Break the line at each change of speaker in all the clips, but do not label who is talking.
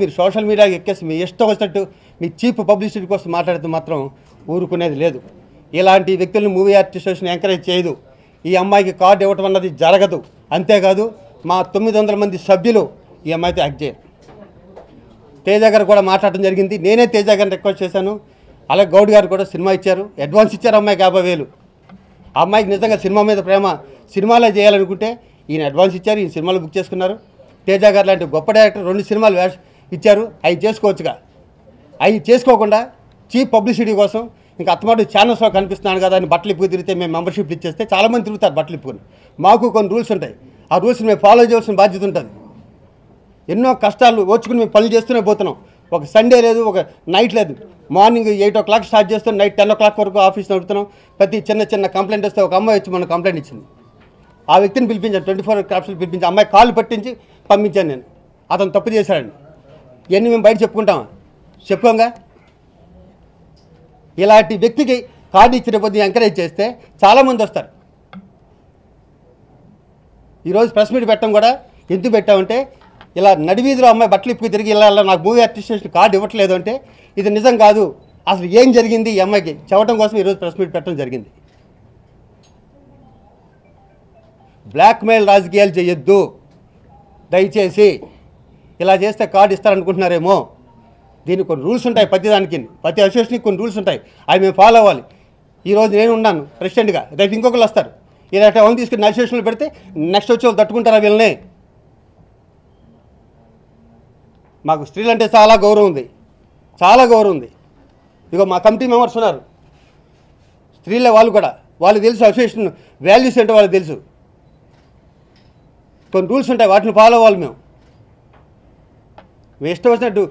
మీరు సోషల్ మీడియాకి ఎక్కేసి మీ ఇష్టం వచ్చినట్టు మీ చీప్ పబ్లిసిటీ కోసం మాట్లాడితే మాత్రం ఊరుకునేది లేదు. ఇలాంటి వ్యక్తులను మూవీ ఆర్టిస్టేషన్ ఎంకరేజ్ చేయదు. ఈ అమ్మాయికి కార్డు ఇవ్వటం అన్నది జరగదు. అంతేకాదు మా తొమ్మిది వందల మంది సభ్యులు ఈ అమ్మాయితో యాక్ట్ చేయరు. తేజ గారు కూడా మాట్లాడటం జరిగింది. నేనే తేజ గారిని రిక్వెస్ట్ చేశాను. అలాగే గౌడ్ గారు కూడా సినిమా ఇచ్చారు. అడ్వాన్స్ ఇచ్చారు అమ్మాయికి యాభై వేలు. ఆ అమ్మాయికి నిజంగా సినిమా మీద ప్రేమ సినిమాలో చేయాలనుకుంటే ఈయన అడ్వాన్స్ ఇచ్చారు ఈయన సినిమాలు బుక్ చేసుకున్నారు. తేజ గారు లాంటి గొప్ప డైరెక్టర్ రెండు సినిమాలు ఇచ్చారు అవి చేసుకోవచ్చుగా. అవి చేసుకోకుండా చీప్ పబ్లిసిటీ కోసం ఇంకా అత్తమాట ఛానల్స్లో కనిపిస్తున్నాను కదా అని బట్టలు ఇప్పుకు తిరిగితే మేము మెంబర్షిప్ ఇచ్చేస్తే చాలామంది తిరుగుతారు బట్టలు ఇప్పుకొని. మాకు కొన్ని రూల్స్ ఉంటాయి. ఆ రూల్స్ని మేము ఫాలో చేయాల్సిన బాధ్యత ఉంటుంది. ఎన్నో కష్టాలు ఓచుకుని మేము పనులు చేస్తూనే పోతున్నాం. ఒక సండే లేదు ఒక నైట్ లేదు. Morning eight o'clock start చేస్తాం నైట్ టెన్ ఓ క్లాక్ వరకు ఆఫీస్ నడుపుతున్నాం ప్రతి చిన్న చిన్న కంప్లైంట్ వస్తే ఒక అమ్మాయి వచ్చి మన కంప్లైంట్ ఇచ్చింది. ఆ వ్యక్తిని పిలిపించాను ట్వంటీ ఫోర్ క్రాఫ్ట్స్ పిలిపించి అమ్మాయి కాలు పట్టించి పంపించాను నేను. అతను తప్పు చేశాడండి. ఇవన్నీ మేము బయట చెప్పుకుంటామా? చెప్పుకోంగా? ఇలాంటి వ్యక్తికి కార్డు ఇచ్చిన పొద్దు ఎంకరేజ్ చేస్తే చాలామంది వస్తారు. ఈరోజు ప్రెస్ మీట్ పెట్టడం కూడా ఎందుకు పెట్టామంటే ఇలా నడివీధిలో అమ్మాయి బట్టలు ఇప్పుకు తిరిగి ఇలా నాకు మూవీ అడ్మినిస్ట్రేషన్ కార్డు ఇవ్వట్లేదు అంటే ఇది నిజం కాదు. అసలు ఏం జరిగింది ఈ అమ్మాయికి? చెప్పడం కోసం ఈరోజు ప్రెస్ మీట్ పెట్టడం జరిగింది. బ్లాక్మెయిల్ రాజకీయాలు చేయొద్దు. దయచేసి ఇలా చేస్తే కార్డు ఇస్తారనుకుంటున్నారేమో. దీనికి కొన్ని రూల్స్ ఉంటాయి ప్రతి దానికి. ప్రతి అసోసియేషన్కి కొన్ని రూల్స్ ఉంటాయి. అవి మేము ఫాలో అవ్వాలి. ఈరోజు నేను ఉన్నాను ప్రెసిడెంట్గా రేపు ఇంకొకరు వస్తారు. ఇలా వాళ్ళని తీసుకుని అసోసియేషన్లో పెడితే నెక్స్ట్ వచ్చి వాళ్ళు తట్టుకుంటారా వీళ్ళని? మాకు స్త్రీలు అంటే చాలా గౌరవం ఉంది. చాలా గౌరవం ఉంది. ఇగో మా కమిటీ మెంబర్స్ ఉన్నారు. స్త్రీలే వాళ్ళు కూడా. వాళ్ళు తెలుసు అసోసియేషన్ వాల్యూస్ అంటే వాళ్ళకి తెలుసు. కొన్ని రూల్స్ ఉంటాయి. వాటిని ఫాలో అవ్వాలి మేము. మేము ఇష్టం వచ్చినట్టు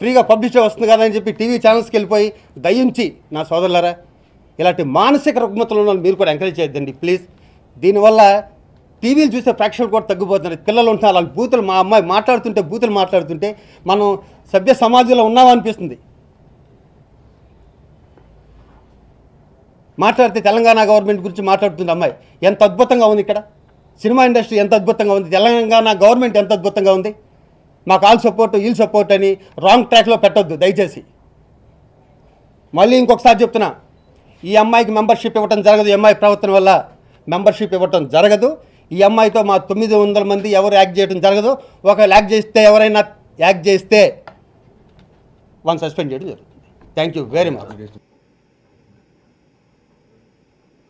ఫ్రీగా పబ్లిసిటీ వస్తుంది కదా అని చెప్పి టీవీ ఛానల్స్కి వెళ్ళిపోయి దయించి నా సోదరులారా ఇలాంటి మానసిక రుగ్మతలు ఉన్న మీరు కూడా ఎంకరేజ్ చేయొద్దండి ప్లీజ్ దీనివల్ల టీవీలు చూసే ప్రేక్షకులు కూడా తగ్గిపోతున్నారు. పిల్లలు ఉంటున్నారు. వాళ్ళు బూతులు మా అమ్మాయి మాట్లాడుతుంటే బూతులు మాట్లాడుతుంటే మనం సభ్య సమాజంలో ఉన్నామనిపిస్తుంది మాట్లాడితే తెలంగాణ గవర్నమెంట్ గురించి మాట్లాడుతుంది అమ్మాయి. ఎంత అద్భుతంగా ఉంది ఇక్కడ. సినిమా ఇండస్ట్రీ ఎంత అద్భుతంగా ఉంది. తెలంగాణ గవర్నమెంట్ ఎంత అద్భుతంగా ఉంది. మాకు ఆల్ సపోర్ట్ వీల్ సపోర్ట్ అని రాంగ్ ట్రాక్లో పెట్టొద్దు దయచేసి. మళ్ళీ ఇంకొకసారి చెప్తున్నా. ఈ అమ్మాయికి మెంబర్షిప్ ఇవ్వటం జరగదు. ఈ అమ్మాయి ప్రవర్తన వల్ల మెంబర్షిప్ ఇవ్వటం జరగదు. ఈ అమ్మాయితో మా తొమ్మిది వందల మంది ఎవరు యాక్ట్ చేయడం జరగదు. ఒకవేళ యాక్ట్ చేస్తే ఎవరైనా యాక్ట్ చేస్తే వన్ సస్పెండ్ చేయడం జరుగుతుంది. థ్యాంక్ యూ వెరీ మచ్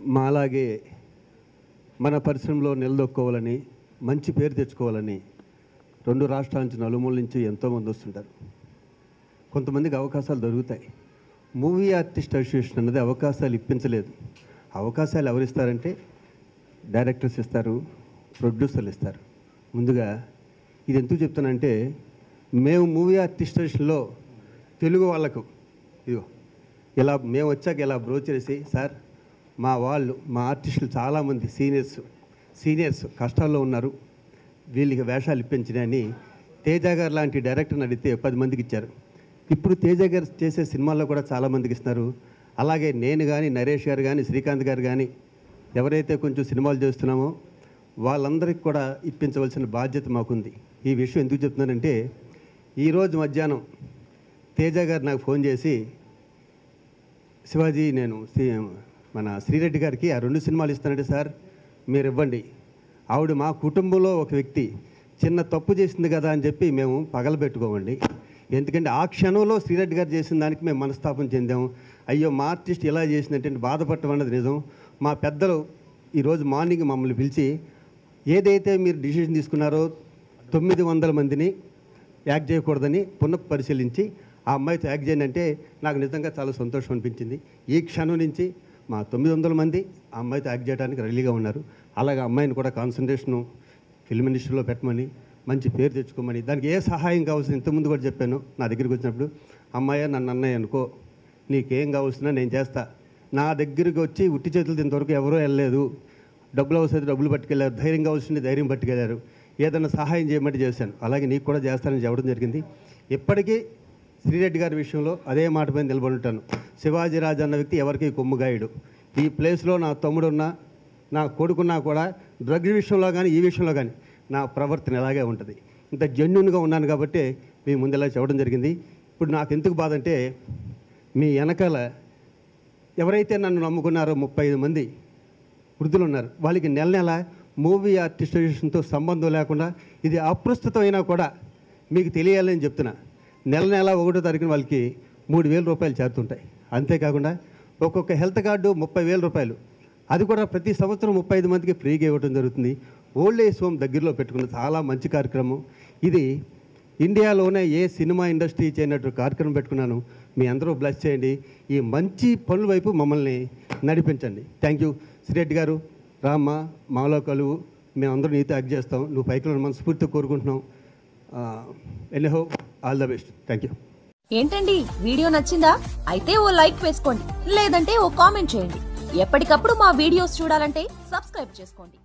మాలాగే మన పరిశ్రమలో నిలదొక్కోవాలని మంచి పేరు తెచ్చుకోవాలని రెండు రాష్ట్రాల నుంచి నలుమూల నుంచి ఎంతోమంది వస్తుంటారు. కొంతమందికి అవకాశాలు దొరుకుతాయి. మూవీ ఆర్టిస్ట్ అసోసియేషన్ అన్నది అవకాశాలు ఇప్పించలేదు. అవకాశాలు ఎవరిస్తారంటే డైరెక్టర్స్ ఇస్తారు ప్రొడ్యూసర్లు ఇస్తారు. ముందుగా ఇది ఎందుకు చెప్తానంటే మేము మూవీ ఆర్టిస్టేషన్లో తెలుగు వాళ్ళకు ఇదిగో ఇలా మేము వచ్చాక ఇలా బ్రోచ్ చేసి సార్ మా వాళ్ళు మా ఆర్టిస్టులు చాలామంది సీనియర్స్ సీనియర్స్ కష్టాల్లో ఉన్నారు వీళ్ళకి వేషాలు ఇప్పించినని తేజ గారు లాంటి డైరెక్టర్ని అడిగితే పది మందికి ఇచ్చారు. ఇప్పుడు తేజ గారు చేసే సినిమాల్లో కూడా చాలామందికి ఇస్తున్నారు. అలాగే నేను కానీ నరేష్ గారు కానీ శ్రీకాంత్ గారు కానీ ఎవరైతే కొంచెం సినిమాలు చేస్తున్నామో వాళ్ళందరికీ కూడా ఇప్పించవలసిన బాధ్యత మాకుంది. ఈ విషయం ఎందుకు చెప్తున్నానంటే ఈరోజు మధ్యాహ్నం తేజ గారు నాకు ఫోన్ చేసి శివాజీ నేను శ్రీ- మన శ్రీరెడ్డి గారికి ఆ రెండు సినిమాలు ఇస్తానంటే సార్ మీరు ఇవ్వండి ఆవిడ మా కుటుంబంలో ఒక వ్యక్తి చిన్న తప్పు చేసింది కదా అని చెప్పి మేము పగలబెట్టుకోమండి. ఎందుకంటే ఆ క్షణంలో శ్రీరెడ్డి గారు చేసిన దానికి మేము మనస్తాపం చెందాము అయ్యో మా ఆర్టిస్ట్ ఇలా చేసినట్టు బాధపడటం అన్నది నిజం. మా పెద్దలు ఈరోజు మార్నింగ్ మమ్మల్ని పిలిచి ఏదైతే మీరు డిసిషన్ తీసుకున్నారో తొమ్మిది వందల మందిని యాక్ట్ చేయకూడదని పునః పరిశీలించి ఆ అమ్మాయితో యాక్ట్ చేయండి అంటే నాకు నిజంగా చాలా సంతోషం అనిపించింది. ఈ క్షణం నుంచి మా తొమ్మిది వందల మంది ఆ అమ్మాయితో యాక్ట్ చేయడానికి రెడీగా ఉన్నారు. అలాగే అమ్మాయిని కూడా కాన్సన్ట్రేషను ఫిల్మ్ ఇండస్ట్రీలో పెట్టమని మంచి పేరు తెచ్చుకోమని దానికి ఏ సహాయం కావాల్సిన ఇంతకుముందు కూడా చెప్పాను నా దగ్గరికి వచ్చినప్పుడు అమ్మాయి నన్ను అన్నయ్య అనుకో నీకేం కావాల్సినా నేను చేస్తా నా దగ్గరికి వచ్చి ఉట్టి చేతులు ఇంతవరకు ఎవరూ వెళ్ళలేదు. డబ్బులు అవసరం డబ్బులు పట్టుకెళ్ళారు. ధైర్యం కావాల్సింది ధైర్యం పట్టుకెళ్ళారు. ఏదైనా సహాయం చేయమంటే చేశాను. అలాగే నీకు కూడా చేస్తానని చెప్పడం జరిగింది. ఇప్పటికీ శ్రీరెడ్డి గారి విషయంలో అదే మాట మీద నిలబడి ఉంటాను. శివాజీ రాజు అన్న వ్యక్తి ఎవరికి కొమ్ముగాయుడు. ఈ ప్లేస్లో నా తమ్ముడున్నా
నా కొడుకున్నా కూడా డ్రగ్ విషయంలో కానీ ఈ విషయంలో కానీ నా ప్రవర్తన ఇలాగే ఉంటుంది. ఇంత జెన్యున్గా ఉన్నాను కాబట్టి మీ ముందు ఇలా చెప్పడం జరిగింది. ఇప్పుడు నాకు ఎందుకు బాధ అంటే మీ వెనకాల ఎవరైతే నన్ను నమ్ముకున్నారో ముప్పై ఐదు మంది వృద్ధులు ఉన్నారు వాళ్ళకి నెల నెల మూవీ ఆర్టిస్టేషన్తో సంబంధం లేకుండా ఇది అప్రస్తుతమైనా కూడా మీకు తెలియాలని చెప్తున్నా. నెల నెల ఒకటో తారీఖున వాళ్ళకి మూడు వేల రూపాయలు చేరుతుంటాయి. అంతేకాకుండా ఒక్కొక్క హెల్త్ కార్డు ముప్పై వేల రూపాయలు. అది కూడా ప్రతి సంవత్సరం ముప్పై ఐదు మందికి ఫ్రీగా ఇవ్వడం జరుగుతుంది. ఓల్డ్ ఏజ్ హోమ్ దగ్గరలో పెట్టుకున్న చాలా మంచి కార్యక్రమం. ఇది ఇండియాలోనే ఏ సినిమా ఇండస్ట్రీ చేయనట్టు కార్యక్రమం పెట్టుకున్నాను. మీ అందరూ బ్లెస్ చేయండి. ఈ మంచి పనుల వైపు మమ్మల్ని నడిపించండి. థ్యాంక్ యూ శ్రీరెడ్డి గారు రామ్మ మాలో కలువు. మేమందరం నీతో యాక్ట్ చేస్తాం. నువ్వు పైకి మనస్ఫూర్తిగా కోరుకుంటున్నాం ఎన్నో all the best thank you
ఏంటండి? వీడియో నచ్చిందా? అయితే ఓ లైక్ వేసుకోండి. లేదంటే ఓ కామెంట్ చేయండి. ఎప్పటికప్పుడు మా వీడియోస్ చూడాలంటే సబ్స్క్రైబ్ చేసుకోండి.